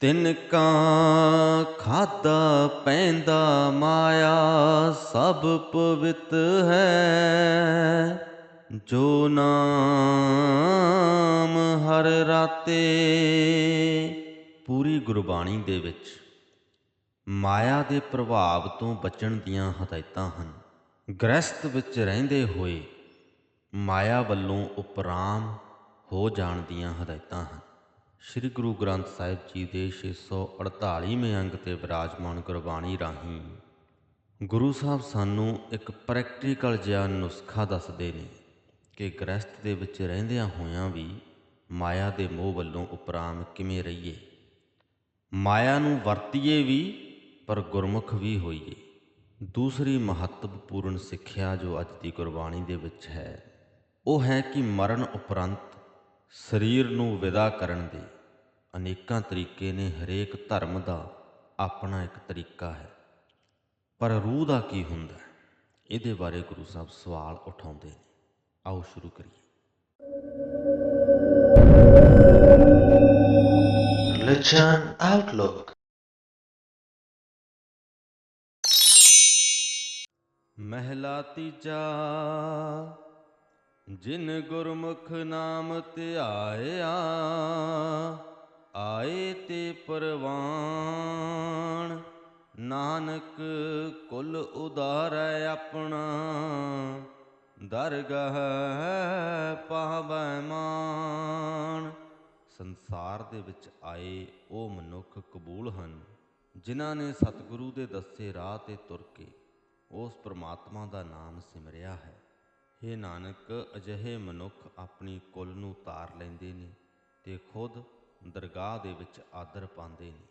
ਤਿਨ ਕਾ ਖਾਦਾ ਪੈਂਦਾ ਮਾਇਆ, ਸਭ ਪਵਿੱਤ ਹੈ। ਜੋ ਨਾਮ ਹਰ ਰਾਤੇ, ਪੂਰੀ ਗੁਰਬਾਣੀ ਦੇ ਵਿੱਚ ਮਾਇਆ ਦੇ ਪ੍ਰਭਾਵ ਤੋਂ ਬਚਣ ਦੀਆਂ ਹਦਾਇਤਾਂ ਹਨ। ਗ੍ਰਸਥ ਵਿੱਚ ਰਹਿੰਦੇ ਹੋਏ ਮਾਇਆ ਵੱਲੋਂ ਉਪਰਾਮ ਹੋ ਜਾਣ ਦੀਆਂ ਹਦਾਇਤਾਂ ਹਨ। ਸ੍ਰੀ ਗੁਰੂ ਗ੍ਰੰਥ ਸਾਹਿਬ ਜੀ ਦੇ 648ਵੇਂ ਅੰਗ ਤੇ ਵਿਰਾਜਮਾਨ ਗੁਰਬਾਣੀ ਰਾਹੀਂ ਗੁਰੂ ਸਾਹਿਬ ਸਾਨੂੰ ਇੱਕ ਪ੍ਰੈਕਟੀਕਲ ਜਿਹਾ ਨੁਸਖਾ ਦੱਸਦੇ ਨੇ ਕਿ ਗ੍ਰਸਥ ਦੇ ਵਿੱਚ ਰਹਿੰਦਿਆਂ ਹੋਇਆਂ ਵੀ ਮਾਇਆ ਦੇ ਮੋਹ ਵੱਲੋਂ ਉਪਰਾਮ ਕਿਵੇਂ ਰਹੀਏ। ਮਾਇਆ ਨੂੰ ਵਰਤੀਏ ਵੀ, ਪਰ ਗੁਰਮੁਖ ਵੀ ਹੋਈਏ। ਦੂਸਰੀ ਮਹੱਤਵਪੂਰਨ ਸਿੱਖਿਆ ਜੋ ਅੱਜ ਦੀ ਗੁਰਬਾਣੀ ਦੇ ਵਿੱਚ ਹੈ, ਉਹ ਹੈ ਕਿ ਮਰਨ ਉਪਰੰਤ ਸਰੀਰ ਨੂੰ ਵਿਦਾ ਕਰਨ ਦੇ ਅਨੇਕਾਂ ਤਰੀਕੇ ਨੇ ਹਰੇਕ ਧਰਮ ਦਾ ਆਪਣਾ ਇੱਕ ਤਰੀਕਾ ਹੈ। ਪਰ ਰੂਹ ਦਾ ਕੀ ਹੁੰਦਾ ਹੈ? ਇਹਦੇ ਬਾਰੇ ਗੁਰੂ ਸਾਹਿਬ ਸਵਾਲ ਉਠਾਉਂਦੇ ਨੇ। ਆਓ ਸ਼ੁਰੂ ਕਰੀਏ। Religion Outlook. ਮਹਿਲਾ ਤੀਜਾ। ਜਿਨ ਗੁਰਮੁਖ ਨਾਮ ਧਿਆਇਆ, ਆਏ ਤੇ ਪਰਵਾਨ। ਨਾਨਕ ਕੁਲ ਉਦਾਰੈ ਆਪਣਾ, ਦਰਗਹ ਪਾਵੈ ਮਾਨ। ਸੰਸਾਰ ਦੇ ਵਿੱਚ ਆਏ ਉਹ ਮਨੁੱਖ ਕਬੂਲ ਹਨ, ਜਿਨ੍ਹਾਂ ਨੇ ਸਤਿਗੁਰੂ ਦੇ ਦੱਸੇ ਰਾਹ ਤੇ ਤੁਰ ਕੇ ਉਸ ਪ੍ਰਮਾਤਮਾ ਦਾ ਨਾਮ ਸਿਮਰਿਆ ਹੈ। हे ਨਾਨਕ, ਅਜਿਹੇ ਮਨੁੱਖ ਆਪਣੀ ਕੁੱਲ ਨੂੰ ਤਾਰ ਲੈਂਦੇ ਨੇ ਤੇ ਖੁਦ ਦਰਗਾਹ ਦੇ ਵਿੱਚ ਆਦਰ ਪਾਉਂਦੇ ਨੇ।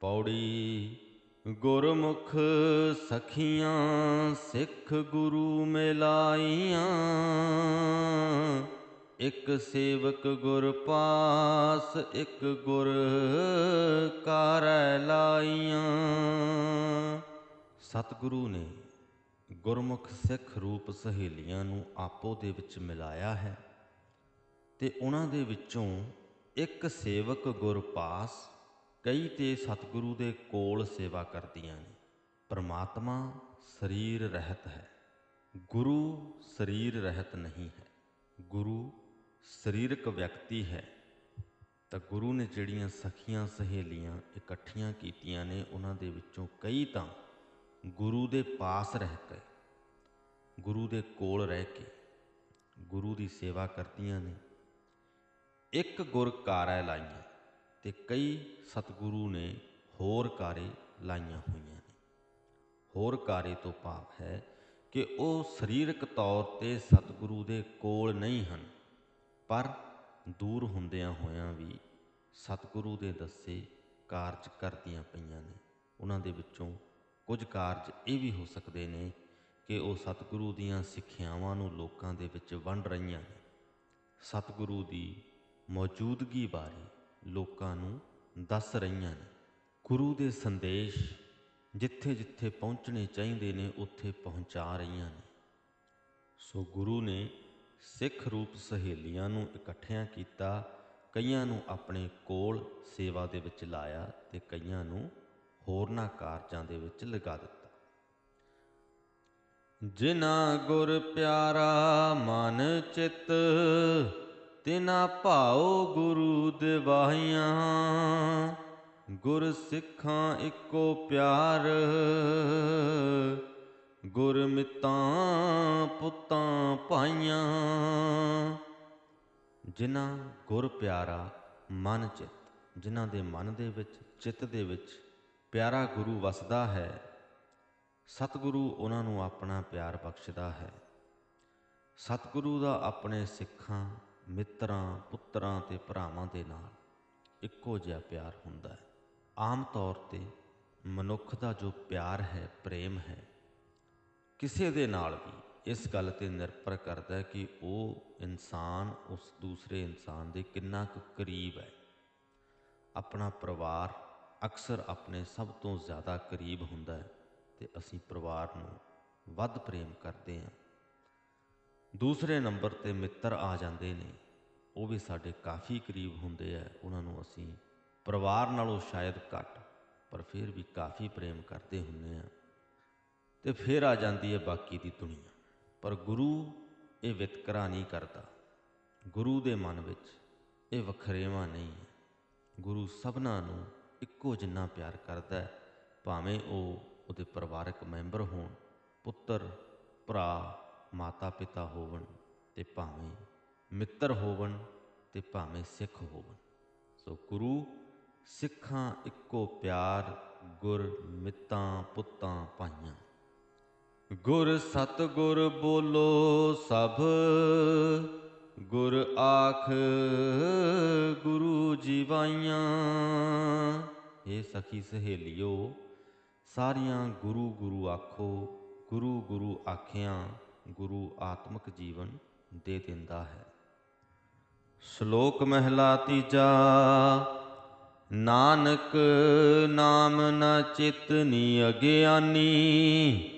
ਪੌੜੀ ਗੁਰਮੁਖ ਸਖੀਆਂ, ਸਿੱਖ ਗੁਰੂ ਮਿਲਾਈਆਂ, ਇੱਕ ਸੇਵਕ ਗੁਰ ਪਾਸ, ਇੱਕ ਗੁਰ ਕਾਰੈ ਲਾਈਆਂ। ਸਤਿਗੁਰੂ ਨੇ ਗੁਰਮੁਖ ਸਿੱਖ ਰੂਪ ਸਹੇਲੀਆਂ ਨੂੰ ਆਪੋ ਦੇ ਵਿੱਚ ਮਿਲਾਇਆ ਹੈ ਤੇ ਉਹਨਾਂ ਦੇ ਵਿੱਚੋਂ ਇੱਕ ਸੇਵਕ ਗੁਰ ਪਾਸ ਕਈ ਤੇ ਸਤਿਗੁਰੂ ਦੇ ਕੋਲ ਸੇਵਾ ਕਰਦੀਆਂ ਨੇ। ਪਰਮਾਤਮਾ ਸਰੀਰ ਰਹਿਤ ਹੈ, ਗੁਰੂ ਸਰੀਰ ਰਹਿਤ ਨਹੀਂ ਹੈ। ਗੁਰੂ ਸਰੀਰਕ ਵਿਅਕਤੀ ਹੈ। ਤਾਂ ਗੁਰੂ ਨੇ ਜਿਹੜੀਆਂ ਸਖੀਆਂ ਸਹੇਲੀਆਂ ਇਕੱਠੀਆਂ ਕੀਤੀਆਂ ਨੇ, ਉਹਨਾਂ ਦੇ ਵਿੱਚੋਂ ਕਈ ਤਾਂ ਗੁਰੂ ਦੇ ਪਾਸ ਰਹਿ ਕੇ ਗੁਰੂ ਦੇ ਕੋਲ ਰਹਿ ਕੇ ਗੁਰੂ ਦੀ ਸੇਵਾ ਕਰਦੀਆਂ ਨੇ। ਇੱਕ ਗੁਰ ਕਾਰੈ ਲਾਈਆਂ ਤੇ ਕਈ ਸਤਿਗੁਰੂ ਨੇ ਹੋਰ ਕਾਰੇ ਲਾਈਆਂ ਹੋਈਆਂ ਨੇ। ਹੋਰ ਕਾਰੇ ਤੋਂ ਭਾਵ ਹੈ ਕਿ ਉਹ ਸਰੀਰਕ ਤੌਰ ਤੇ ਸਤਿਗੁਰੂ ਦੇ ਕੋਲ ਨਹੀਂ ਹਨ, ਪਰ ਦੂਰ ਹੁੰਦਿਆਂ ਹੋਇਆਂ ਵੀ ਸਤਿਗੁਰੂ ਦੇ ਦੱਸੇ ਕਾਰਜ ਕਰਦੀਆਂ ਪਈਆਂ ਨੇ। ਉਹਨਾਂ ਦੇ ਵਿੱਚੋਂ ਕੁਝ ਕਾਰਜ ਇਹ ਵੀ ਹੋ ਸਕਦੇ ਨੇ ਕਿ ਉਹ ਸਤਿਗੁਰੂ ਦੀਆਂ ਸਿੱਖਿਆਵਾਂ ਨੂੰ ਲੋਕਾਂ ਦੇ ਵਿੱਚ ਵੰਡ ਰਹੀਆਂ ਨੇ। ਸਤਿਗੁਰੂ ਦੀ ਮੌਜੂਦਗੀ ਬਾਰੇ ਲੋਕਾਂ ਨੂੰ ਦੱਸ ਰਹੀਆਂ ਨੇ। ਗੁਰੂ ਦੇ ਸੰਦੇਸ਼ ਜਿੱਥੇ-ਜਿੱਥੇ ਪਹੁੰਚਣੇ ਚਾਹੀਦੇ ਨੇ, ਉੱਥੇ ਪਹੁੰਚਾ ਰਹੀਆਂ ਨੇ। ਸੋ ਗੁਰੂ ਨੇ ਸਿੱਖ ਰੂਪ ਸਹੇਲੀਆਂ ਨੂੰ ਇਕੱਠਿਆਂ ਕੀਤਾ, ਕਈਆਂ ਨੂੰ ਆਪਣੇ ਕੋਲ ਸੇਵਾ ਦੇ ਵਿੱਚ ਲਾਇਆ ਤੇ ਕਈਆਂ ਨੂੰ ਹੋਰਨਾਂ ਕਾਰਜਾਂ ਦੇ ਵਿੱਚ ਲਗਾ ਦਿੱਤਾ। ਜਿਨਾ ਗੁਰ ਪਿਆਰਾ ਮਨ ਚਿਤ, ਤਿਨਾ ਭਾਉ ਗੁਰੂ ਦਿਵਾਹੀਆਂ। ਗੁਰ ਸਿੱਖਾਂ ਇੱਕੋ ਪਿਆਰ, ਗੁਰ ਮਿਤਾਂ ਪੁੱਤਾਂ ਪਾਈਆਂ ਜਿਨ੍ਹਾਂ ਗੁਰ ਪਿਆਰਾ ਮਨ ਚਿਤ, ਜਿਨ੍ਹਾਂ ਦੇ ਮਨ ਦੇ ਵਿੱਚ, ਚਿੱਤ ਦੇ ਵਿੱਚ ਪਿਆਰਾ ਗੁਰੂ ਵਸਦਾ ਹੈ ਸਤਿਗੁਰੂ ਉਹਨਾਂ ਨੂੰ ਆਪਣਾ ਪਿਆਰ ਬਖਸ਼ਦਾ ਹੈ। ਸਤਿਗੁਰੂ ਦਾ ਆਪਣੇ ਸਿੱਖਾਂ, ਮਿੱਤਰਾਂ, ਪੁੱਤਰਾਂ ਤੇ ਭਰਾਵਾਂ ਦੇ ਨਾਲ ਇੱਕੋ ਜਿਹਾ ਪਿਆਰ ਹੁੰਦਾ ਹੈ। ਆਮ ਤੌਰ ਤੇ ਮਨੁੱਖ ਦਾ ਜੋ ਪਿਆਰ ਹੈ, ਪ੍ਰੇਮ ਹੈ, ਕਿਸੇ ਦੇ ਨਾਲ ਵੀ ਇਸ ਗੱਲ ਤੇ ਨਿਰਭਰ ਕਰਦਾ ਹੈ ਕਿ ਉਹ ਇਨਸਾਨ, ਉਸ ਦੂਸਰੇ ਇਨਸਾਨ ਦੇ ਕਿੰਨਾ ਕੁ ਕਰੀਬ ਹੈ। ਆਪਣਾ ਪਰਿਵਾਰ ਅਕਸਰ ਆਪਣੇ ਸਭ ਤੋਂ ਜ਼ਿਆਦਾ ਕਰੀਬ ਹੁੰਦਾ ਹੈ। ਤੇ ਅਸੀਂ ਪਰਿਵਾਰ ਨੂੰ ਵੱਧ ਪ੍ਰੇਮ ਕਰਦੇ ਹਾਂ। ਦੂਸਰੇ ਨੰਬਰ ਤੇ ਮਿੱਤਰ ਆ ਜਾਂਦੇ ਨੇ, ਉਹ ਵੀ ਸਾਡੇ ਕਾਫੀ ਕਰੀਬ ਹੁੰਦੇ ਆ, ਉਹਨਾਂ ਨੂੰ ਅਸੀਂ ਪਰਿਵਾਰ ਨਾਲੋਂ ਸ਼ਾਇਦ ਘੱਟ, ਪਰ ਫਿਰ ਵੀ ਕਾਫੀ ਪ੍ਰੇਮ ਕਰਦੇ ਹੁੰਨੇ ਆ ਤੇ ਫਿਰ ਆ ਜਾਂਦੀ ਹੈ ਬਾਕੀ ਦੀ ਦੁਨੀਆ। ਪਰ ਗੁਰੂ ਇਹ ਵਿਤਕਰਾ ਨਹੀਂ ਕਰਦਾ। ਗੁਰੂ ਦੇ ਮਨ ਵਿੱਚ ਇਹ ਵਖਰੇਵਾਂ ਨਹੀਂ ਹੈ। ਗੁਰੂ ਸਭਨਾਂ ਨੂੰ ਇੱਕੋ ਜਿੰਨਾ ਪਿਆਰ ਕਰਦਾ ਹੈ, ਭਾਵੇਂ ਉਹ ਉਹਦੇ ਪਰਿਵਾਰਕ ਮੈਂਬਰ ਹੋਣ, ਪੁੱਤਰ, ਭਰਾ ਮਾਤਾ ਪਿਤਾ ਹੋਵਣ ਤੇ ਭਾਵੇਂ ਮਿੱਤਰ ਹੋਵਣ ਤੇ ਭਾਵੇਂ ਸਿੱਖ ਹੋਵਣ। ਸੋ ਗੁਰੂ, ਸਿੱਖਾਂ ਇੱਕੋ ਪਿਆਰ, ਗੁਰ ਮਿੱਤਾਂ, ਪੁੱਤਾਂ ਪਾਈਆਂ। ਗੁਰ ਸਤਿਗੁਰ ਬੋਲੋ ਸਭ, ਗੁਰ ਆਖ ਗੁਰੂ ਜੀਵਾਈਆਂ ਇਹ ਸਖੀ ਸਹੇਲਿਓ ਸਾਰੀਆਂ ਗੁਰੂ ਗੁਰੂ ਆਖੋ, ਗੁਰੂ ਗੁਰੂ ਆਖਿਆਂ, ਗੁਰੂ ਆਤਮਿਕ ਜੀਵਨ ਦੇ ਦਿੰਦਾ ਹੈ। ਸ਼ਲੋਕ ਮਹਿਲਾ ਤੀਜਾ, ਨਾਨਕ ਨਾਮ ਨ ਚਿਤਨੀ ਅਗਿਆਨੀ,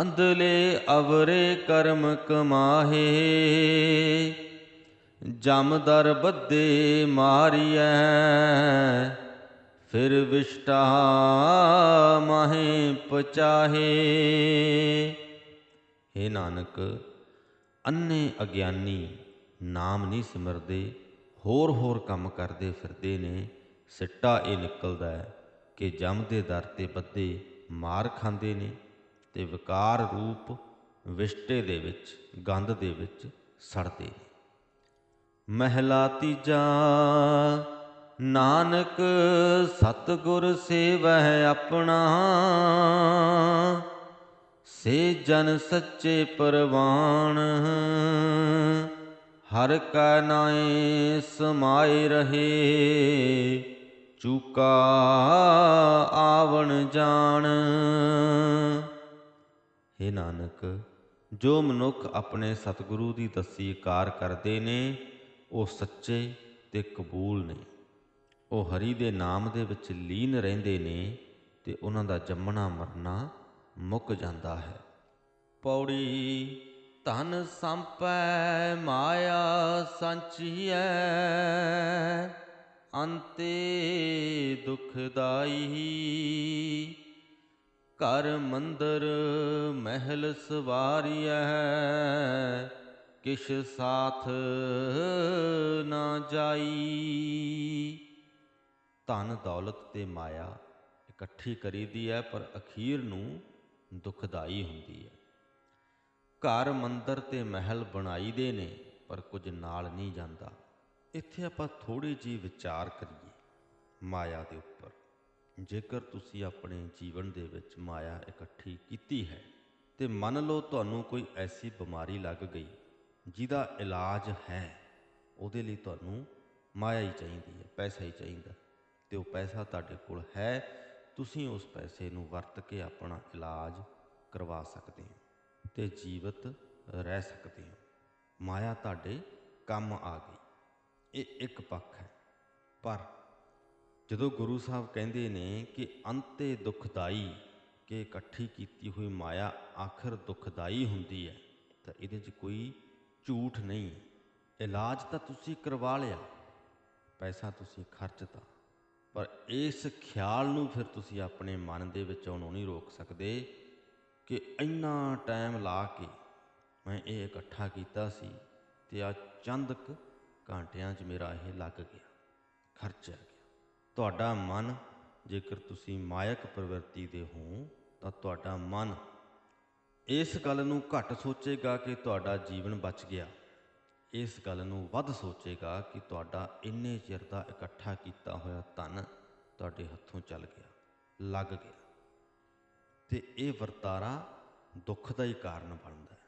ਅੰਧਲੇ ਅਵਰੇ ਕਰਮ ਕਮਾਹੇ। ਜਮ ਦਰ ਬੱਦੇ ਮਾਰੀਐ ਫਿਰ ਵਿਸ਼ਟਾ ਮਾਹੇ ਪਚਾਹੇ। हे ਨਾਨਕ ਅੰਨੇ ਅਗਿਆਨੀ ਨਾਮ ਨਹੀਂ ਸਿਮਰਦੇ, ਹੋਰ ਹੋਰ ਕੰਮ ਕਰਦੇ ਫਿਰਦੇ ਨੇ। ਸਿੱਟਾ ਇਹ ਨਿਕਲਦਾ ਹੈ ਕਿ ਜਮ ਦੇ ਦਰ ਤੇ ਬੱਦੇ ਮਾਰ ਖਾਂਦੇ ਨੇ ਤੇ ਵਿਕਾਰ ਰੂਪ ਵਿਸ਼ਟੇ ਦੇ ਵਿੱਚ, ਗੰਧ ਦੇ ਵਿੱਚ ਸੜਦੇ ਨੇ। ਮਹਿਲਾ ਤੀਜਾ ਨਾਨਕ ਸਤਿਗੁਰ ਸੇਵਹਿ ਆਪਣਾ। ਸੇ ਜਨ ਸੱਚੇ ਪਰਵਾਣ ਹਰ ਕੈ ਨਾਏ ਸਮਾਏ ਰਹੇ। ਚੁਕਾ ਆਵਣ ਜਾਣ। हे ਨਾਨਕ, ਜੋ ਮਨੁੱਖ ਆਪਣੇ ਸਤਿਗੁਰੂ ਦੀ ਦੱਸੀ ਕਾਰ ਕਰਦੇ ਨੇ, ਉਹ ਸੱਚੇ ਤੇ ਕਬੂਲ ਨੇ। ਉਹ ਹਰੀ ਦੇ ਨਾਮ ਦੇ ਵਿੱਚ ਲੀਨ ਰਹਿੰਦੇ ਨੇ ਤੇ ਉਹਨਾਂ ਦਾ ਜੰਮਣਾ ਮਰਨਾ ਮੁੱਕ ਜਾਂਦਾ ਹੈ। ਪੌੜੀ ਧਨ ਸੰਪੈ ਮਾਇਆ ਸੰਚੀਐ, ਅੰਤੇ ਦੁਖਦਾਈ। ਘਰ ਮੰਦਰ ਮਹਿਲ ਸਵਾਰੀਐ, ਕਿਛ ਸਾਥ ਨਾ ਜਾਈ। ਧਨ ਦੌਲਤ ਤੇ ਮਾਇਆ ਇਕੱਠੀ ਕਰੀਦੀ ਹੈ ਪਰ ਅਖੀਰ ਨੂੰ ਦੁਖਦਾਈ ਹੁੰਦੀ ਹੈ ਘਰ, ਮੰਦਰ ਤੇ ਮਹਿਲ ਬਣਾਈਦੇ ਨੇ, ਪਰ ਕੁਝ ਨਾਲ ਨਹੀਂ ਜਾਂਦਾ। ਇੱਥੇ ਆਪਾਂ ਥੋੜੀ ਜੀ ਵਿਚਾਰ ਕਰੀਏ ਮਾਇਆ ਦੇ ਉੱਪਰ। ਜੇਕਰ ਤੁਸੀਂ ਆਪਣੇ ਜੀਵਨ ਦੇ ਵਿੱਚ ਮਾਇਆ ਇਕੱਠੀ ਕੀਤੀ ਹੈ, ਤੇ ਮੰਨ ਲਓ ਤੁਹਾਨੂੰ ਕੋਈ ਐਸੀ ਬਿਮਾਰੀ ਲੱਗ ਗਈ, ਜਿਹਦਾ ਇਲਾਜ ਹੈ, ਉਹਦੇ ਲਈ ਤੁਹਾਨੂੰ ਮਾਇਆ ਹੀ ਚਾਹੀਦੀ ਹੈ, ਪੈਸਾ ਹੀ ਚਾਹੀਦਾ। ਤੇ ਉਹ ਪੈਸਾ ਤੁਹਾਡੇ ਕੋਲ ਹੈ, ਤੁਸੀਂ ਉਸ ਪੈਸੇ ਨੂੰ ਵਰਤ ਕੇ ਆਪਣਾ ਇਲਾਜ ਕਰਵਾ ਸਕਦੇ ਹੋ ਤੇ ਜੀਵਤ ਰਹਿ ਸਕਦੇ ਹੋ। ਮਾਇਆ ਤੁਹਾਡੇ ਕੰਮ ਆ ਗਈ। ਇਹ ਇੱਕ ਪੱਖ ਹੈ। ਪਰ ਜਦੋਂ ਗੁਰੂ ਸਾਹਿਬ ਕਹਿੰਦੇ ਨੇ ਕਿ ਅੰਤੇ ਦੁਖਦਾਈ ਕਿ ਇਕੱਠੀ ਕੀਤੀ ਹੋਈ ਮਾਇਆ ਆਖਰ ਦੁਖਦਾਈ ਹੁੰਦੀ ਹੈ, ਤਾਂ ਇਹਦੇ 'ਚ ਕੋਈ ਝੂਠ ਨਹੀਂ। ਇਲਾਜ ਤਾਂ ਤੁਸੀਂ ਕਰਵਾ ਲਿਆ। ਪੈਸਾ ਤੁਸੀਂ ਖਰਚਤਾ। ਪਰ ਇਸ ਖਿਆਲ ਨੂੰ ਫਿਰ ਤੁਸੀਂ ਆਪਣੇ ਮਨ ਦੇ ਵਿੱਚ ਉਹਨੂੰ ਨਹੀਂ ਰੋਕ ਸਕਦੇ ਕਿ ਇੰਨਾ ਟਾਈਮ ਲਾ ਕੇ ਮੈਂ ਇਹ ਇਕੱਠਾ ਕੀਤਾ ਸੀ ਤੇ ਆ ਚੰਦ ਕੁ ਘੰਟਿਆਂ 'ਚ ਮੇਰਾ ਇਹ ਲੱਗ ਗਿਆ ਖਰਚਿਆ ਗਿਆ। ਤੁਹਾਡਾ ਮਨ, ਜੇਕਰ ਤੁਸੀਂ ਮਾਇਕ ਪ੍ਰਵਿਰਤੀ ਦੇ ਹੋ, ਤਾਂ ਤੁਹਾਡਾ ਮਨ ਇਸ ਗੱਲ ਨੂੰ ਘੱਟ ਸੋਚੇਗਾ ਕਿ ਤੁਹਾਡਾ ਜੀਵਨ ਬਚ ਗਿਆ। ਇਸ ਗੱਲ ਨੂੰ ਵੱਧ ਸੋਚੇਗਾ ਕਿ ਤੁਹਾਡਾ ਇੰਨੇ ਚਿਰ ਦਾ ਇਕੱਠਾ ਕੀਤਾ ਹੋਇਆ ਧਨ ਤੁਹਾਡੇ ਹੱਥੋਂ ਚੱਲ ਗਿਆ, ਲੱਗ ਗਿਆ। ਤੇ ਇਹ ਵਰਤਾਰਾ ਦੁੱਖ ਦਾ ਹੀ ਕਾਰਨ ਬਣਦਾ ਹੈ।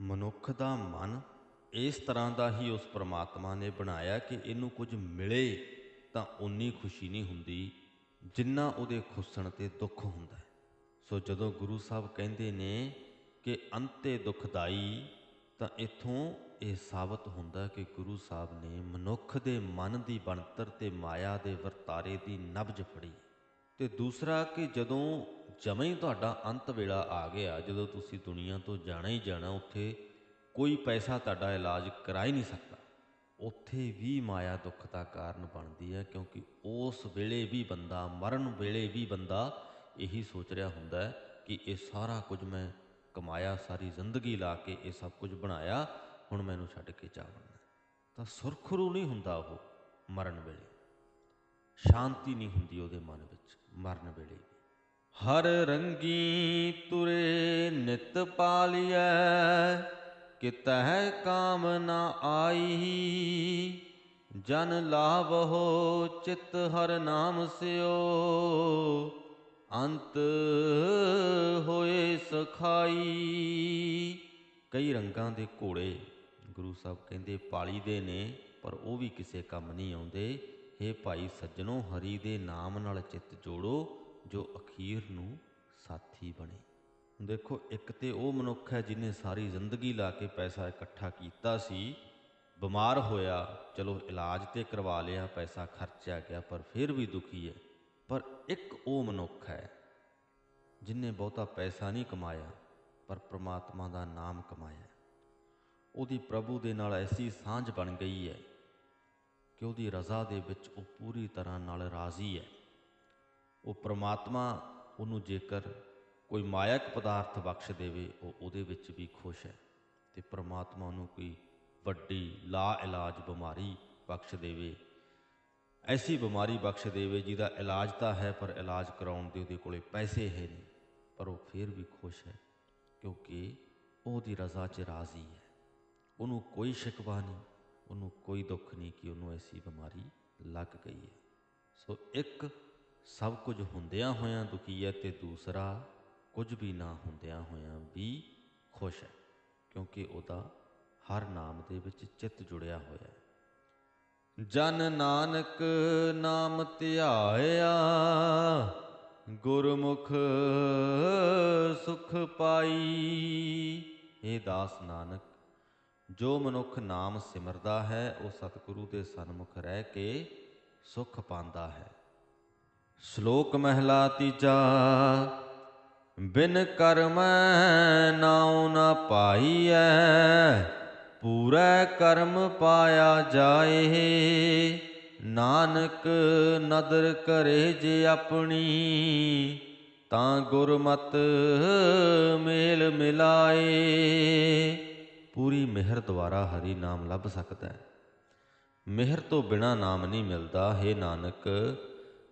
ਮਨੁੱਖ ਦਾ ਮਨ ਇਸ ਤਰ੍ਹਾਂ ਦਾ ਹੀ ਉਸ ਪ੍ਰਮਾਤਮਾ ਨੇ ਬਣਾਇਆ ਕਿ ਇਹਨੂੰ ਕੁਝ ਮਿਲੇ ਤਾਂ ਉਨੀ ਖੁਸ਼ੀ ਨਹੀਂ ਹੁੰਦੀ ਜਿੰਨਾ ਉਹਦੇ ਖੁੱਸਣ ਤੇ ਦੁੱਖ ਹੁੰਦਾ ਹੈ। ਸੋ ਜਦੋਂ ਗੁਰੂ ਸਾਹਿਬ ਕਹਿੰਦੇ ਨੇ ਕਿ ਅੰਤੇ ਦੁਖਦਾਈ ਤਾਂ ਇਥੋਂ ਇਹ ਸਾਬਤ ਹੁੰਦਾ ਕਿ ਗੁਰੂ ਸਾਹਿਬ ਨੇ ਮਨੁੱਖ ਦੇ ਮਨ ਦੀ ਬਣਤਰ ਤੇ ਮਾਇਆ ਦੇ ਵਰਤਾਰੇ ਦੀ ਨਬਜ ਫੜੀ। ਤੇ ਦੂਸਰਾ ਕਿ ਜਦੋਂ ਜਮੇ ਹੀ ਤੁਹਾਡਾ ਅੰਤ ਵੇਲਾ ਆ ਗਿਆ, ਜਦੋਂ ਤੁਸੀਂ ਦੁਨੀਆ ਤੋਂ ਜਾਣਾ ਹੀ ਜਾਣਾ, ਉੱਥੇ ਕੋਈ ਪੈਸਾ ਤੁਹਾਡਾ ਇਲਾਜ ਕਰਾ ਹੀ ਨਹੀਂ ਸਕਦਾ, ਉੱਥੇ ਵੀ ਮਾਇਆ ਦੁੱਖ ਦਾ ਕਾਰਨ ਬਣਦੀ ਹੈ ਕਿਉਂਕਿ ਉਸ ਵੇਲੇ ਵੀ ਬੰਦਾ, ਮਰਨ ਵੇਲੇ ਵੀ ਬੰਦਾ ਇਹੀ ਸੋਚ ਰਿਹਾ ਹੁੰਦਾ ਕਿ ਇਹ ਸਾਰਾ ਕੁਝ ਮੈਂ ਕਮਾਇਆ, ਸਾਰੀ ਜ਼ਿੰਦਗੀ ਲਾ ਕੇ ਇਹ ਸਭ ਕੁਝ ਬਣਾਇਆ ਹੁਣ ਮੈਨੂੰ ਛੱਡ ਕੇ ਜਾਵਣਾ ਤਾਂ ਸੁਰਖਰੂ ਨਹੀਂ ਹੁੰਦਾ ਉਹ ਮਰਨ ਵੇਲੇ। ਸ਼ਾਂਤੀ ਨਹੀਂ ਹੁੰਦੀ ਉਹਦੇ ਮਨ ਵਿੱਚ ਮਰਨ ਵੇਲੇ ਹਰ ਰੰਗੀ ਤੁਰੇ ਨਿਤ ਪਾਲੀਐ, ਕਿਤਹਿ ਕਾਮ ਨਾ ਆਈ। ਜਨ ਲਾਭੋ ਚਿਤ ਹਰ ਨਾਮ ਸਿਓ, ਅੰਤ ਹੋਏ ਸਖਾਈ। ਕਈ ਰੰਗਾਂ ਦੇ ਘੋੜੇ ਗੁਰੂ ਸਾਹਿਬ ਕਹਿੰਦੇ ਪਾਲੀ ਦੇ ਨੇ, ਪਰ ਉਹ ਵੀ ਕਿਸੇ ਕੰਮ ਨਹੀਂ ਆਉਂਦੇ। हे ਭਾਈ ਸੱਜਣੋ, ਹਰੀ ਦੇ ਨਾਮ ਨਾਲ ਚਿੱਤ ਜੋੜੋ, ਜੋ ਅਖੀਰ ਨੂੰ ਸਾਥੀ ਬਣੇ। ਦੇਖੋ, ਇੱਕ ਤੇ ਉਹ ਮਨੁੱਖ ਹੈ ਜਿਹਨੇ ਸਾਰੀ ਜ਼ਿੰਦਗੀ ਲਾ ਕੇ ਪੈਸਾ ਇਕੱਠਾ ਕੀਤਾ ਸੀ। ਬਿਮਾਰ ਹੋਇਆ, ਚਲੋ ਇਲਾਜ ਤੇ ਕਰਵਾ ਲਿਆ, ਪੈਸਾ ਖਰਚਿਆ ਗਿਆ, ਪਰ ਫਿਰ ਵੀ ਦੁਖੀ ਹੈ। ਪਰ ਇੱਕ ਉਹ ਮਨੁੱਖ ਹੈ ਜਿਨੇ ਬਹੁਤਾ ਪੈਸਾ ਨਹੀਂ ਕਮਾਇਆ, ਪਰ ਪ੍ਰਮਾਤਮਾ ਦਾ ਨਾਮ ਕਮਾਇਆ। ਉਹਦੀ ਪ੍ਰਭੂ ਦੇ ਨਾਲ ਐਸੀ ਸਾਂਝ ਬਣ ਗਈ ਹੈ ਕਿ ਉਹਦੀ ਰਜ਼ਾ ਦੇ ਵਿੱਚ ਉਹ ਪੂਰੀ ਤਰ੍ਹਾਂ ਨਾਲ ਰਾਜ਼ੀ ਹੈ। ਉਹ ਪ੍ਰਮਾਤਮਾ ਉਹਨੂੰ ਜੇਕਰ ਕੋਈ ਮਾਇਕ ਪਦਾਰਥ ਬਖਸ਼ ਦੇਵੇ, ਉਹ ਉਹਦੇ ਵਿੱਚ ਵੀ ਖੁਸ਼ ਹੈ ਤੇ ਪ੍ਰਮਾਤਮਾ ਉਹਨੂੰ ਕੋਈ ਵੱਡੀ ਲਾ ਇਲਾਜ ਬਿਮਾਰੀ ਬਖਸ਼ ਦੇਵੇ। ਐਸੀ ਬਿਮਾਰੀ ਬਖਸ਼ ਦੇਵੇ ਜਿਹਦਾ ਇਲਾਜ ਤਾਂ ਹੈ, ਪਰ ਇਲਾਜ ਕਰਾਉਣ ਦੇ ਉਹਦੇ ਕੋਲੇ ਪੈਸੇ ਹੈ ਨਹੀਂ, ਪਰ ਉਹ ਫਿਰ ਵੀ ਖੁਸ਼ ਹੈ ਕਿਉਂਕਿ ਉਹਦੀ ਰਜ਼ਾ 'ਚ ਰਾਜ਼ੀ ਹੈ। ਉਹਨੂੰ ਕੋਈ ਸ਼ਿਕਵਾ ਨਹੀਂ, ਉਹਨੂੰ ਕੋਈ ਦੁੱਖ ਨਹੀਂ ਕਿ ਉਹਨੂੰ ਐਸੀ ਬਿਮਾਰੀ ਲੱਗ ਗਈ ਹੈ। ਸੋ ਇੱਕ, ਸਭ ਕੁਝ ਹੁੰਦਿਆਂ ਹੋਇਆਂ ਦੁਖੀ ਹੈ ਤੇ ਦੂਸਰਾ, ਕੁਝ ਵੀ ਨਾ ਹੁੰਦਿਆਂ ਹੋਇਆਂ ਵੀ ਖੁਸ਼ ਹੈ, ਕਿਉਂਕਿ ਉਹਦਾ ਹਰ ਨਾਮ ਦੇ ਵਿੱਚ ਚਿੱਤ ਜੁੜਿਆ ਹੋਇਆ ਹੈ। ਜਨ ਨਾਨਕ ਨਾਮ ਧਿਆਇਆ, ਗੁਰਮੁਖ ਸੁਖ ਪਾਈ ਇਹ ਦਾਸ ਨਾਨਕ ਜੋ ਮਨੁੱਖ ਨਾਮ ਸਿਮਰਦਾ ਹੈ, ਉਹ ਸਤਿਗੁਰੂ ਦੇ ਸਨਮੁਖ ਰਹਿ ਕੇ ਸੁਖ ਪਾਉਂਦਾ ਹੈ। ਸ਼ਲੋਕ ਮਹਿਲਾ ਤੀਜਾ, ਬਿਨ ਕਰਮੈ ਨਾਉ ਨਾ ਪਾਈਐ, ਪੂਰਾ ਕਰਮ ਪਾਇਆ ਜਾਏ। ਨਾਨਕ ਨਦਰ ਕਰੇ ਜੇ ਆਪਣੀ, ਤਾਂ ਗੁਰਮਤ ਮੇਲ ਮਿਲਾਏ। ਪੂਰੀ ਮਿਹਰ ਦੁਆਰਾ ਹਰੀ ਨਾਮ ਲੱਭ ਸਕਦਾ ਹੈ। ਮਿਹਰ ਤੋਂ ਬਿਨਾ ਨਾਮ ਨਹੀਂ ਮਿਲਦਾ, ਹੈ ਨਾਨਕ,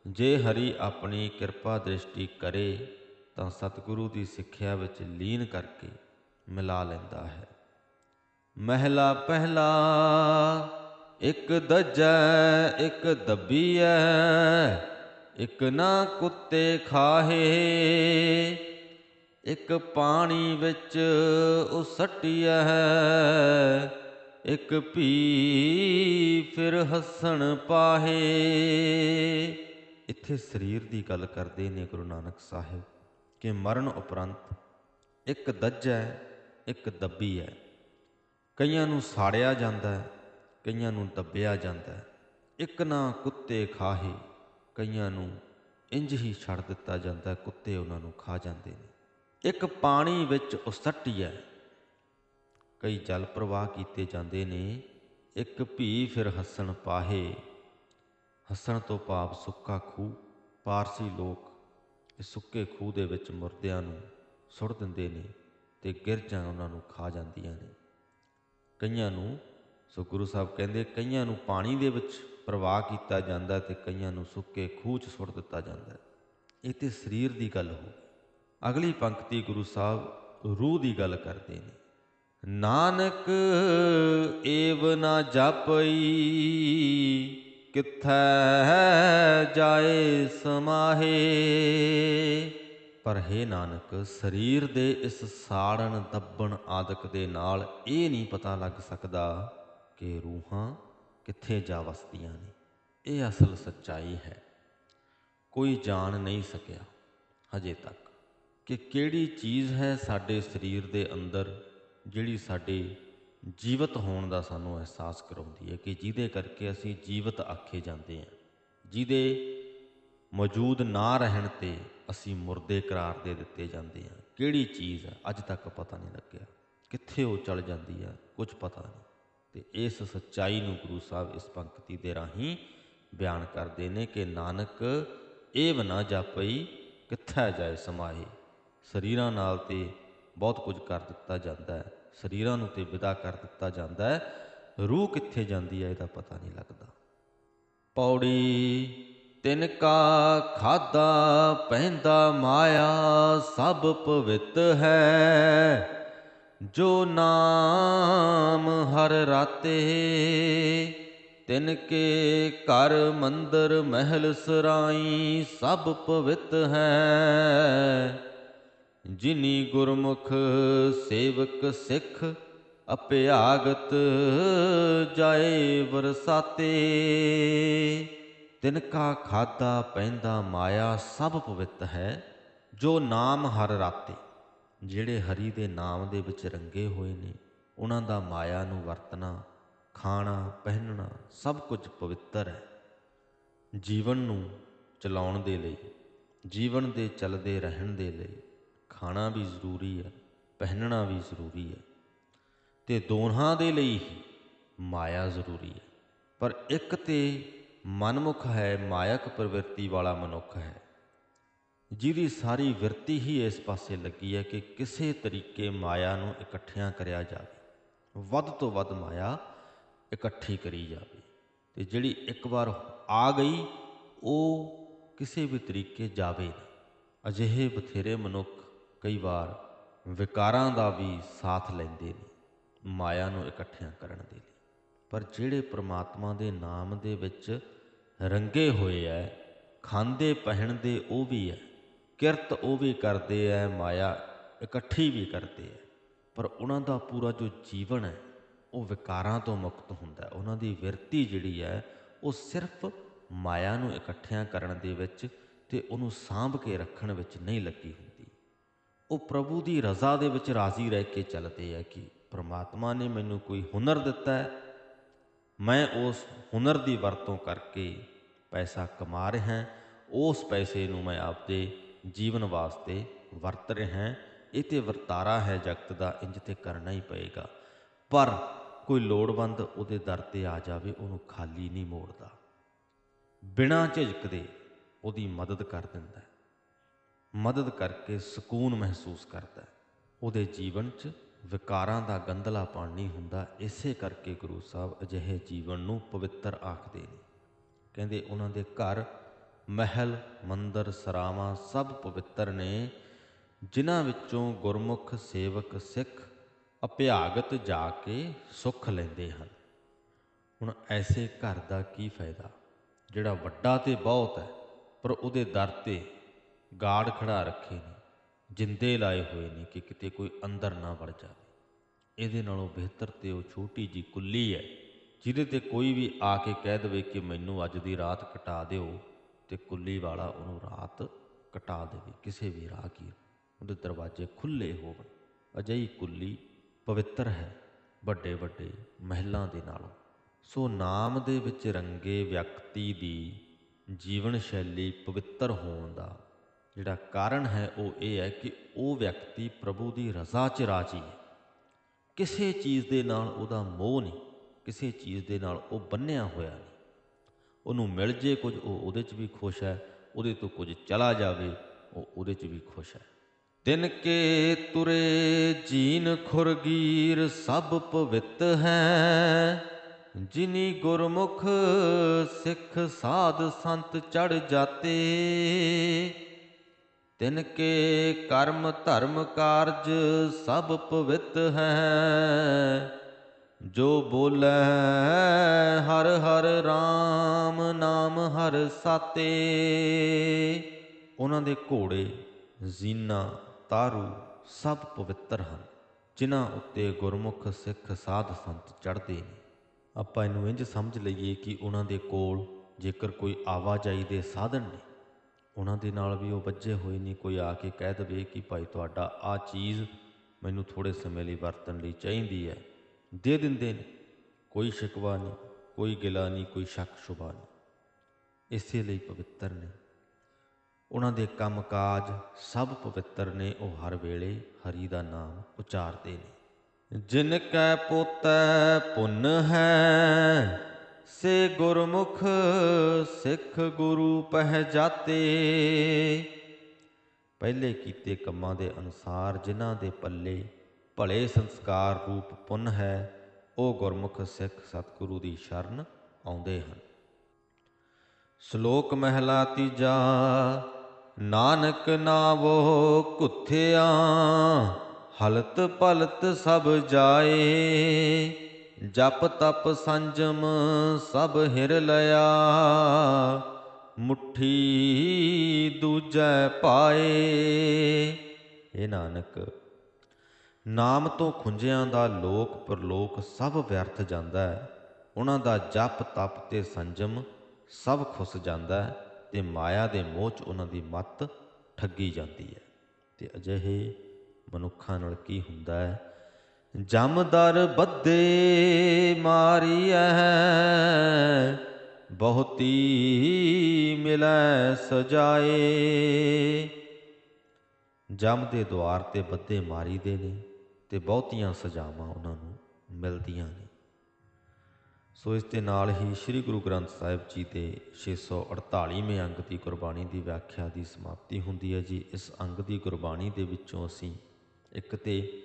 ਜੇ ਹਰੀ ਆਪਣੀ ਕਿਰਪਾ ਦ੍ਰਿਸ਼ਟੀ ਕਰੇ, ਤਾਂ ਸਤਿਗੁਰੂ ਦੀ ਸਿੱਖਿਆ ਵਿੱਚ ਲੀਨ ਕਰਕੇ ਮਿਲਾ ਲੈਂਦਾ ਹੈ। ਮਹਿਲਾ ਪਹਿਲਾ, ਇੱਕ ਦੱਜੈ, ਇੱਕ ਦੱਬੀਐ, ਇੱਕ ਨਾ ਕੁੱਤੇ ਖਾਹੇ ਇੱਕ ਪਾਣੀ ਵਿੱਚ ਉਹ ਉਸਟਿਆ ਹੈ ਇੱਕ ਭੀ ਫਿਰ ਹੱਸਣ ਪਾਹੇ। ਇੱਥੇ ਸਰੀਰ ਦੀ ਗੱਲ ਕਰਦੇ ਨੇ ਗੁਰੂ ਨਾਨਕ ਸਾਹਿਬ ਕਿ ਮਰਨ ਉਪਰੰਤ ਇੱਕ ਦੱਜ ਹੈ ਇੱਕ ਦੱਬੀ ਹੈ ਕਈਆਂ ਨੂੰ ਸਾੜਿਆ ਜਾਂਦਾ ਹੈ ਕਈਆਂ ਨੂੰ ਦੱਬਿਆ ਜਾਂਦਾ। ਹੈ ਇੱਕ ਨਾ ਕੁੱਤੇ ਖਾਹੇ, ਕਈਆਂ ਨੂੰ ਇੰਜ ਹੀ ਛੱਡ ਦਿੱਤਾ ਜਾਂਦਾ, ਕੁੱਤੇ ਉਹਨਾਂ ਨੂੰ ਖਾ ਜਾਂਦੇ ਨੇ। ਇੱਕ ਪਾਣੀ ਵਿੱਚ ਉਸਟਿਆ ਕਈ ਜਲ ਪ੍ਰਵਾਹ ਕੀਤੇ ਜਾਂਦੇ ਨੇ, ਇੱਕ ਭੀ ਫਿਰ ਹੱਸਣ ਪਾਹੇ। ਹੱਸਣ ਤੋਂ ਭਾਵ ਸੁੱਕਾ ਖੂਹ, ਪਾਰਸੀ ਲੋਕ ਇਸ ਸੁੱਕੇ ਖੂਹ ਦੇ ਵਿੱਚ ਮੁਰਦਿਆਂ ਨੂੰ ਸੁੱਟ ਦਿੰਦੇ ਨੇ ਤੇ ਗਿਰਜਾਂ ਉਹਨਾਂ ਨੂੰ ਖਾ ਜਾਂਦੀਆਂ ਨੇ। ਕਈਆਂ ਨੂੰ, ਸੋ ਗੁਰੂ ਸਾਹਿਬ ਕਹਿੰਦੇ, ਕਈਆਂ ਨੂੰ ਪਾਣੀ ਦੇ ਵਿੱਚ ਪ੍ਰਵਾਹ ਕੀਤਾ ਜਾਂਦਾ ਤੇ ਕਈਆਂ ਨੂੰ ਸੁੱਕੇ ਖੂਹ 'ਚ ਸੁੱਟ ਦਿੱਤਾ ਜਾਂਦਾ। ਇਹ ਤੇ ਸਰੀਰ ਦੀ ਗੱਲ ਹੋ ਅਗਲੀ ਪੰਕਤੀ ਗੁਰੂ ਸਾਹਿਬ ਰੂਹ ਦੀ ਗੱਲ ਕਰਦੇ ਨੇ। ਨਾਨਕ ਏਵ ਨਾ ਜਾਪਈ, ਕਿੱਥੈ ਜਾਏ ਸਮਾਹੇ। ਪਰ ਹੈ ਨਾਨਕ, ਸਰੀਰ ਦੇ ਇਸ ਸਾੜਨ ਦੱਬਣ ਆਦਿਕ ਦੇ ਨਾਲ ਇਹ ਨਹੀਂ ਪਤਾ ਲੱਗ ਸਕਦਾ ਕਿ ਰੂਹਾਂ ਕਿੱਥੇ ਜਾ ਵਸਦੀਆਂ ਨੇ। ਇਹ ਅਸਲ ਸੱਚਾਈ ਹੈ। ਕੋਈ ਜਾਣ ਨਹੀਂ ਸਕਿਆ, ਹਜੇ ਤੱਕ। ਕਿ ਕਿਹੜੀ ਚੀਜ਼ ਹੈ ਸਾਡੇ ਸਰੀਰ ਦੇ ਅੰਦਰ ਜਿਹੜੀ ਸਾਡੇ ਜੀਵਤ ਹੋਣ ਦਾ ਸਾਨੂੰ ਅਹਿਸਾਸ ਕਰਾਉਂਦੀ ਹੈ ਕਿ ਜਿਹਦੇ ਕਰਕੇ ਅਸੀਂ ਜੀਵਤ ਆਖੇ ਜਾਂਦੇ ਹਾਂ। ਜਿਹਦੇ ਮੌਜੂਦ ਨਾ ਰਹਿਣ ਤੇ ਅਸੀਂ ਮੁਰਦੇ ਕਰਾਰ ਦੇ ਦਿੱਤੇ ਜਾਂਦੇ ਹਾਂ। ਕਿਹੜੀ ਚੀਜ਼ ਹੈ? ਅੱਜ ਤੱਕ ਪਤਾ ਨਹੀਂ ਲੱਗਿਆ। ਕਿੱਥੇ ਉਹ ਚਲ ਜਾਂਦੀ ਹੈ? ਕੁਝ ਪਤਾ ਨਹੀਂ। ਤੇ ਇਸ ਸੱਚਾਈ ਨੂੰ ਗੁਰੂ ਸਾਹਿਬ ਇਸ ਪੰਕਤੀ ਦੇ ਰਾਹੀਂ ਬਿਆਨ ਕਰਦੇ ਨੇ ਕਿ ਨਾਨਕ ਇਹ ਨਾ ਜਾਪਈ ਕਿੱਥੈ ਜਾਏ ਸਮਾਹੀ। ਸਰੀਰਾਂ ਨਾਲ ਤੇ ਬਹੁਤ ਕੁਝ ਕਰ ਦਿੱਤਾ ਜਾਂਦਾ ਹੈ। ਸਰੀਰਾਂ ਨੂੰ ਤੇ ਵਿਦਾ ਕਰ ਦਿੱਤਾ ਜਾਂਦਾ ਹੈ। ਰੂਹ ਕਿੱਥੇ ਜਾਂਦੀ ਹੈ ਇਹਦਾ ਪਤਾ ਨਹੀਂ ਲੱਗਦਾ। ਪੌੜੀ ਤਿਨ ਕਾ ਖਾਦਾ ਪਹਿੰਦਾ ਮਾਇਆ ਸਭ ਪਵਿੱਤ ਹੈ। ਜੋ ਨਾਮ ਹਰ ਰਾਤੇ, ਤਿਨ ਕੇ ਘਰ ਮੰਦਰ ਮਹਿਲ ਸਰਾਈ ਸਭ ਪਵਿੱਤ ਹੈ। ਜਿਨੀ ਗੁਰਮੁਖ ਸੇਵਕ ਸਿੱਖ ਅਪਿਆਗਤ ਜਾਏ ਵਰਸਾਤੇ, ਤਿਨ ਕਾ ਖਾਦਾ ਪੈਂਦਾ ਮਾਇਆ ਸਭ ਪਵਿੱਤ ਹੈ, ਜੋ ਨਾਮ ਹਰ ਰਾਤੇ। ਜਿਹੜੇ ਹਰੀ ਦੇ ਨਾਮ ਦੇ ਵਿੱਚ ਰੰਗੇ ਹੋਏ ਨੇ, ਉਹਨਾਂ ਦਾ ਮਾਇਆ ਨੂੰ ਵਰਤਣਾ, ਖਾਣਾ, ਪਹਿਨਣਾ ਸਭ ਕੁਝ ਪਵਿੱਤਰ ਹੈ। ਜੀਵਨ ਨੂੰ ਚਲਾਉਣ ਦੇ ਲਈ, ਜੀਵਨ ਦੇ ਚੱਲਦੇ ਰਹਿਣ ਦੇ ਲਈ ਖਾਣਾ ਵੀ ਜ਼ਰੂਰੀ ਹੈ, ਪਹਿਨਣਾ ਵੀ ਜ਼ਰੂਰੀ ਹੈ ਤੇ ਦੋਹਾਂ ਦੇ ਲਈ ਹੀ ਮਾਇਆ ਜ਼ਰੂਰੀ ਹੈ। ਪਰ ਇੱਕ ਤੇ ਮਨਮੁਖ ਹੈ, ਮਾਇਕ ਪ੍ਰਵਿਰਤੀ ਵਾਲਾ ਮਨੁੱਖ ਹੈ, ਜਿਹਦੀ ਸਾਰੀ ਵਿਰਤੀ ਹੀ ਇਸ ਪਾਸੇ ਲੱਗੀ ਹੈ ਕਿ ਕਿਸੇ ਤਰੀਕੇ ਮਾਇਆ ਨੂੰ ਇਕੱਠਿਆਂ ਕਰਿਆ ਜਾਵੇ, ਵੱਧ ਤੋਂ ਵੱਧ ਮਾਇਆ ਇਕੱਠੀ ਕਰੀ ਜਾਵੇ ਤੇ ਜਿਹੜੀ ਇੱਕ ਵਾਰ ਆ ਗਈ, ਉਹ ਕਿਸੇ ਵੀ ਤਰੀਕੇ ਜਾਵੇ ਨਾ ਅਜਿਹੇ ਬਥੇਰੇ ਮਨੁੱਖ ਕਈ ਵਾਰ ਵਿਕਾਰਾਂ ਦਾ ਵੀ ਸਾਥ ਲੈਂਦੇ ਨੇ, ਮਾਇਆ ਨੂੰ ਇਕੱਠਿਆਂ ਕਰਨ ਦੇ ਲਈ। ਪਰ ਜਿਹੜੇ ਪ੍ਰਮਾਤਮਾ ਦੇ ਨਾਮ ਦੇ ਵਿੱਚ ਰੰਗੇ ਹੋਏ ਐ, ਖਾਂਦੇ ਪਹਿਨਦੇ ਉਹ ਵੀ ਐ, ਕਿਰਤ ਉਹ ਵੀ ਕਰਦੇ ਐ, ਮਾਇਆ ਇਕੱਠੀ ਵੀ ਕਰਦੇ ਐ, ਪਰ ਉਹਨਾਂ ਦਾ ਪੂਰਾ ਜੋ ਜੀਵਨ ਹੈ ਉਹ ਵਿਕਾਰਾਂ ਤੋਂ ਮੁਕਤ ਹੁੰਦਾ ਹੈ ਉਹਨਾਂ ਦੀ ਵਿਰਤੀ ਜਿਹੜੀ ਹੈ ਉਹ ਸਿਰਫ ਮਾਇਆ ਨੂੰ ਇਕੱਠਿਆਂ ਕਰਨ ਦੇ ਵਿੱਚ ਤੇ ਉਹਨੂੰ ਸਾਂਭ ਕੇ ਰੱਖਣ ਵਿੱਚ ਨਹੀਂ ਲੱਗੀ ਹੁੰਦੀ। ਉਹ ਪ੍ਰਭੂ ਦੀ ਰਜ਼ਾ ਦੇ ਵਿੱਚ ਰਾਜ਼ੀ ਰਹਿ ਕੇ ਚੱਲਦੇ ਆ ਕਿ ਪ੍ਰਮਾਤਮਾ ਨੇ ਮੈਨੂੰ ਕੋਈ ਹੁਨਰ ਦਿੱਤਾ ਹੈ, ਮੈਂ ਉਸ ਹੁਨਰ ਦੀ ਵਰਤੋਂ ਕਰਕੇ ਪੈਸਾ ਕਮਾ ਰਿਹਾ ਹਾਂ, ਉਸ ਪੈਸੇ ਨੂੰ ਮੈਂ ਆਪਦੇ ਜੀਵਨ ਵਾਸਤੇ ਵਰਤ ਰਿਹਾ ਹਾਂ, ਇਹ ਤੇ ਵਰਤਾਰਾ ਹੈ ਜਗਤ ਦਾ, ਇੰਜ ਤੇ ਕਰਨਾ ਹੀ ਪਏਗਾ। ਪਰ ਕੋਈ ਲੋੜਵੰਦ ਉਹਦੇ ਦਰ ਤੇ ਆ ਜਾਵੇ, ਉਹਨੂੰ ਖਾਲੀ ਨਹੀਂ ਮੋੜਦਾ। ਬਿਨਾਂ ਝਿਜਕਦੇ ਉਹਦੀ ਮਦਦ ਕਰ ਦਿੰਦਾ ਮਦਦ ਕਰਕੇ ਸਕੂਨ ਮਹਿਸੂਸ ਕਰਦਾ ਹੈ। ਉਹਦੇ ਜੀਵਨ 'ਚ ਵਿਕਾਰਾਂ ਦਾ ਗੰਧਲਾਪਣ ਨਹੀਂ ਹੁੰਦਾ। ਇਸੇ ਕਰਕੇ ਗੁਰੂ ਸਾਹਿਬ ਅਜਿਹੇ ਜੀਵਨ ਨੂੰ ਪਵਿੱਤਰ ਆਖਦੇ ਨੇ। ਕਹਿੰਦੇ ਉਹਨਾਂ ਦੇ ਘਰ, ਮਹਿਲ, ਮੰਦਰ, ਸਰਾਵਾਂ ਸਭ ਪਵਿੱਤਰ ਨੇ। ਜਿਨ੍ਹਾਂ ਵਿੱਚੋਂ ਗੁਰਮੁਖ, ਸੇਵਕ, ਸਿੱਖ, ਅਭਿਆਗਤ ਜਾ ਕੇ ਸੁੱਖ ਲੈਂਦੇ ਹਨ। ਹੁਣ ਐਸੇ ਘਰ ਦਾ ਕੀ ਫਾਇਦਾ? ਜਿਹੜਾ ਵੱਡਾ ਤੇ ਬਹੁਤ ਹੈ, ਪਰ ਉਹਦੇ ਦਰ ਤੇ ਗਾੜ ਖੜਾ ਰੱਖੇ ਨੇ, ਜਿੰਦੇ ਲਾਏ ਹੋਏ ਨੇ ਕਿ ਕਿਤੇ ਕੋਈ ਅੰਦਰ ਨਾ ਵੜ ਜਾਵੇ। ਇਹਦੇ ਨਾਲੋਂ ਬਿਹਤਰ ਤੇ ਉਹ ਛੋਟੀ ਜੀ ਕੁੱਲੀ ਹੈ, ਜਿਹਦੇ ਤੇ ਕੋਈ ਵੀ ਆ ਕੇ ਕਹਿ ਦੇਵੇ ਕਿ ਮੈਨੂੰ ਅੱਜ ਦੀ ਰਾਤ ਕਟਾ ਦਿਓ ਤੇ ਕੁੱਲੀ ਵਾਲਾ ਉਹਨੂੰ ਰਾਤ ਕਟਾ ਦੇਵੇ, ਕਿਸੇ ਵੀ ਰਾਹਗੀਰ। ਉਹਦੇ ਦਰਵਾਜ਼ੇ ਖੁੱਲੇ ਹੋਣ ਅਜਿਹੀ ਕੁੱਲੀ ਪਵਿੱਤਰ ਹੈ, ਵੱਡੇ ਵੱਡੇ ਮਹਿਲਾਂ ਦੇ ਨਾਲੋਂ। ਸੋ ਨਾਮ ਦੇ ਵਿੱਚ ਰੰਗੇ ਵਿਅਕਤੀ ਦੀ ਜੀਵਨ ਸ਼ੈਲੀ ਪਵਿੱਤਰ ਹੋਣ ਦਾ ਜਿਹੜਾ ਕਾਰਨ ਹੈ ਉਹ ਇਹ ਹੈ ਕਿ ਉਹ ਵਿਅਕਤੀ ਪ੍ਰਭੂ ਦੀ ਰਜ਼ਾ 'ਚ ਰਾਜੀ ਹੈ। ਕਿਸੇ ਚੀਜ਼ ਦੇ ਨਾਲ ਉਹਦਾ ਮੋਹ ਨਹੀਂ, ਕਿਸੇ ਚੀਜ਼ ਦੇ ਨਾਲ ਉਹ ਬੰਨਿਆ ਹੋਇਆ ਨਹੀਂ। ਉਹਨੂੰ ਮਿਲ ਜੇ ਕੁਝ, ਉਹ ਉਹਦੇ 'ਚ ਵੀ ਖੁਸ਼ ਹੈ, ਉਹਦੇ ਤੋਂ ਕੁਝ ਚਲਾ ਜਾਵੇ, ਉਹ ਉਹਦੇ 'ਚ ਵੀ ਖੁਸ਼ ਹੈ। ਤਿਨ ਕੇ ਤੁਰੇ ਜੀਨ ਖੁਰਗੀਰ ਸਭ ਪਵਿੱਤ ਹੈ, ਜਿਨੀ ਗੁਰਮੁਖ ਸਿੱਖ ਸਾਧ ਸੰਤ ਚੜ ਜਾਤੇ। ਤਿਨ ਕੇ ਕਰਮ ਧਰਮ ਕਾਰਜ ਸਭ ਪਵਿੱਤ ਹੈ। ਜੋ ਬੋਲੇ ਹਰ ਹਰ RAM ਨਾਮ ਹਰ ਸਾਤੇ। ਉਹਨਾਂ ਦੇ ਘੋੜੇ, ਜ਼ੀਨਾ, ਤਾਰੂ ਸਭ ਪਵਿੱਤਰ ਹਨ, ਜਿਨ੍ਹਾਂ ਉੱਤੇ ਗੁਰਮੁਖ ਸਿੱਖ ਸਾਧ ਸੰਤ ਚੜ੍ਹਦੇ ਨੇ। ਆਪਾਂ ਇਹਨੂੰ ਇੰਜ ਸਮਝ ਲਈਏ ਕਿ ਉਹਨਾਂ ਦੇ ਕੋਲ ਜੇਕਰ ਕੋਈ ਆਵਾਜਾਈ ਦੇ ਸਾਧਨ ਨੇ ਉਹਨਾਂ ਦੇ ਨਾਲ ਵੀ ਉਹ ਵੱਜੇ ਹੋਏ ਨਹੀਂ ਕੋਈ ਆ ਕੇ ਕਹਿ ਦਵੇ ਕਿ ਭਾਈ ਤੁਹਾਡਾ ਆ ਚੀਜ਼ ਮੈਨੂੰ ਥੋੜੇ ਸਮੇਂ ਲਈ ਵਰਤਣ ਲਈ ਚਾਹੀਦੀ ਹੈ। ਦੇ ਦਿੰਦੇ ਨੇ। ਕੋਈ ਸ਼ਿਕਵਾ ਨਹੀਂ, ਕੋਈ ਗਿਲਾ ਨਹੀਂ, ਕੋਈ ਸ਼ੱਕ ਸ਼ੁਬਾ ਨਹੀਂ। ਇਸੇ ਲਈ ਪਵਿੱਤਰ ਨੇ। ਉਹਨਾਂ ਦੇ ਕੰਮਕਾਜ ਸਭ ਪਵਿੱਤਰ ਨੇ, ਉਹ ਹਰ ਵੇਲੇ ਹਰੀ ਦਾ ਨਾਮ ਉਚਾਰਦੇ ਨੇ। ਜਿਨ ਕੈ ਪੋਤੈ ਪੁੰਨ ਹੈ ਸੇ ਗੁਰਮੁਖ ਸਿੱਖ ਗੁਰੂ ਪਹਿ ਜਾਤੇ ਪਹਿਲੇ ਕੀਤੇ ਕੰਮਾਂ ਦੇ ਅਨੁਸਾਰ ਜਿਨ੍ਹਾਂ ਦੇ ਪੱਲੇ ਭਲੇ ਸੰਸਕਾਰ ਰੂਪ ਪੁੰਨ ਹੈ, ਉਹ ਗੁਰਮੁਖ ਸਿੱਖ ਸਤਿਗੁਰੂ ਦੀ ਸ਼ਰਨ ਆਉਂਦੇ ਹਨ। ਸ਼ਲੋਕ ਮਹਿਲਾ ਤੀਜਾ, ਨਾਨਕ ਨਾਵੋ ਕੁੱਥਿਆ ਹਲਤ ਪਲਤ ਸਭ ਜਾਏ। ਜਪ ਤਪ ਸੰਜਮ ਸਭ ਹਿਰ ਲਿਆ। ਮੁਠੀ ਦੂਜੈ ਪਾਏ। ਇਹ ਨਾਨਕ, ਨਾਮ ਤੋਂ ਖੁੰਝਿਆਂ ਦਾ ਲੋਕ ਪਰਲੋਕ ਸਭ ਵਿਅਰਥ ਜਾਂਦਾ ਹੈ। ਉਹਨਾਂ ਦਾ ਜਪ ਤਪ ਤੇ ਸੰਜਮ ਸਭ ਖੁੱਸ ਜਾਂਦਾ ਹੈ ਤੇ ਮਾਇਆ ਦੇ ਮੋਹ 'ਚ ਉਹਨਾਂ ਦੀ ਮੱਤ ਠੱਗੀ ਜਾਂਦੀ ਹੈ। ਤੇ ਅਜਿਹੇ ਮਨੁੱਖਾਂ ਨਾਲ ਕੀ ਹੁੰਦਾ ਹੈ? ਜਮਦਰ ਬੱਦੇ ਮਾਰੀਐ, ਬਹੁਤੀ ਮਿਲੈ ਸਜਾਏ। ਜਮ ਦੇ ਦੁਆਰ ਤੇ ਬੱਦੇ ਮਾਰੀ ਦੇ ਨੇ ਤੇ ਬਹੁਤੀਆਂ ਸਜ਼ਾਵਾਂ ਉਹਨਾਂ ਨੂੰ ਮਿਲਦੀਆਂ ਨੇ। ਸੋ ਇਸ ਦੇ ਨਾਲ ਹੀ ਸ੍ਰੀ ਗੁਰੂ ਗ੍ਰੰਥ ਸਾਹਿਬ ਜੀ ਦੇ 648ਵੇਂ ਅੰਗ ਦੀ ਗੁਰਬਾਣੀ ਦੀ ਵਿਆਖਿਆ ਦੀ ਸਮਾਪਤੀ ਹੁੰਦੀ ਹੈ ਜੀ। ਇਸ ਅੰਗ ਦੀ ਗੁਰਬਾਣੀ ਦੇ ਵਿੱਚੋਂ ਅਸੀਂ ਇੱਕ ਤੇ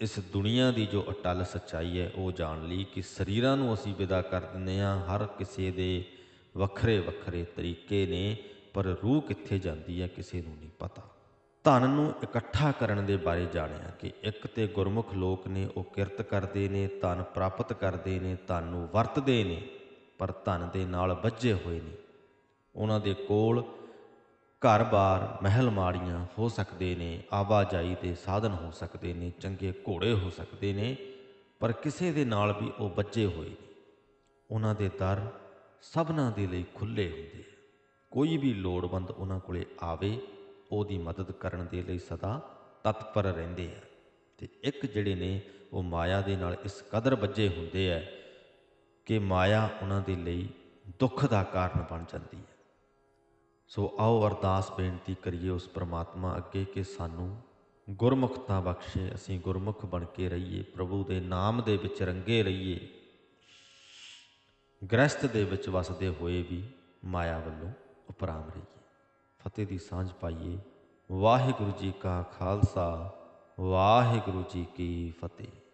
ਇਸ ਦੁਨੀਆ ਦੀ ਜੋ ਅਟਲ ਸੱਚਾਈ ਹੈ, ਉਹ ਜਾਣ ਲਈ ਕਿ ਸਰੀਰਾਂ ਨੂੰ ਅਸੀਂ ਵਿਦਾ ਕਰ ਦਿੰਦੇ ਹਾਂ, ਹਰ ਕਿਸੇ ਦੇ ਵੱਖਰੇ ਵੱਖਰੇ ਤਰੀਕੇ ਨੇ, ਪਰ ਰੂਹ ਕਿੱਥੇ ਜਾਂਦੀ ਹੈ ਕਿਸੇ ਨੂੰ ਨਹੀਂ ਪਤਾ। ਧਨ ਨੂੰ ਇਕੱਠਾ ਕਰਨ ਦੇ ਬਾਰੇ ਜਾਣਿਆ ਕਿ ਇੱਕ ਤੇ ਗੁਰਮੁਖ ਲੋਕ ਨੇ, ਉਹ ਕਿਰਤ ਕਰਦੇ ਨੇ, ਧਨ ਪ੍ਰਾਪਤ ਕਰਦੇ ਨੇ, ਧਨ ਨੂੰ ਵਰਤਦੇ ਨੇ, ਪਰ ਧਨ ਦੇ ਨਾਲ ਵੱਜੇ ਹੋਏ ਨੇ। ਉਹਨਾਂ ਦੇ ਕੋਲ ਘਰ-ਬਾਰ ਮਹਿਲ ਮਾੜੀਆਂ ਹੋ ਸਕਦੇ ਨੇ, ਆਵਾਜਾਈ ਦੇ ਸਾਧਨ ਹੋ ਸਕਦੇ ਨੇ, ਚੰਗੇ ਘੋੜੇ ਹੋ ਸਕਦੇ ਨੇ, ਪਰ ਕਿਸੇ ਦੇ ਨਾਲ ਵੀ ਉਹ ਵੱਜੇ ਹੋਏ ਨੇ। ਉਹਨਾਂ ਦੇ ਦਰ ਸਭਨਾਂ ਦੇ ਲਈ ਖੁੱਲੇ ਹੁੰਦੇ ਆ। ਕੋਈ ਵੀ ਲੋੜਵੰਦ ਉਹਨਾਂ ਕੋਲੇ ਆਵੇ, ਉਹਦੀ ਮਦਦ ਕਰਨ ਦੇ ਲਈ ਸਦਾ ਤਤਪਰ ਰਹਿੰਦੇ ਆ। ਤੇ ਇੱਕ ਜਿਹੜੇ ਨੇ, ਉਹ ਮਾਇਆ ਦੇ ਨਾਲ ਇਸ ਕਦਰ ਵੱਜੇ ਹੁੰਦੇ ਆ ਕਿ ਮਾਇਆ ਉਹਨਾਂ ਦੇ ਲਈ ਦੁੱਖ ਦਾ ਕਾਰਨ ਬਣ ਜਾਂਦੀ ਹੈ ਸੋ ਆਓ ਅਰਦਾਸ ਬੇਨਤੀ ਕਰੀਏ ਉਸ ਪ੍ਰਮਾਤਮਾ ਅੱਗੇ ਕਿ ਸਾਨੂੰ ਗੁਰਮੁਖਤਾ ਬਖਸ਼ੇ, ਅਸੀਂ ਗੁਰਮੁਖ ਬਣ ਕੇ ਰਹੀਏ, ਪ੍ਰਭੂ ਦੇ ਨਾਮ ਦੇ ਵਿੱਚ ਰੰਗੇ ਰਹੀਏ। ਗ੍ਰਸਤ ਦੇ ਵਿੱਚ ਵਸਦੇ ਹੋਏ ਵੀ ਮਾਇਆ ਵੱਲੋਂ ਉਪਰਾਮ ਰਹੀਏ। ਫਤਿਹ ਦੀ ਸਾਂਝ ਪਾਈਏ। ਵਾਹਿਗੁਰੂ ਜੀ ਕਾ ਖਾਲਸਾ, ਵਾਹਿਗੁਰੂ ਜੀ ਕੀ ਫਤਿਹ।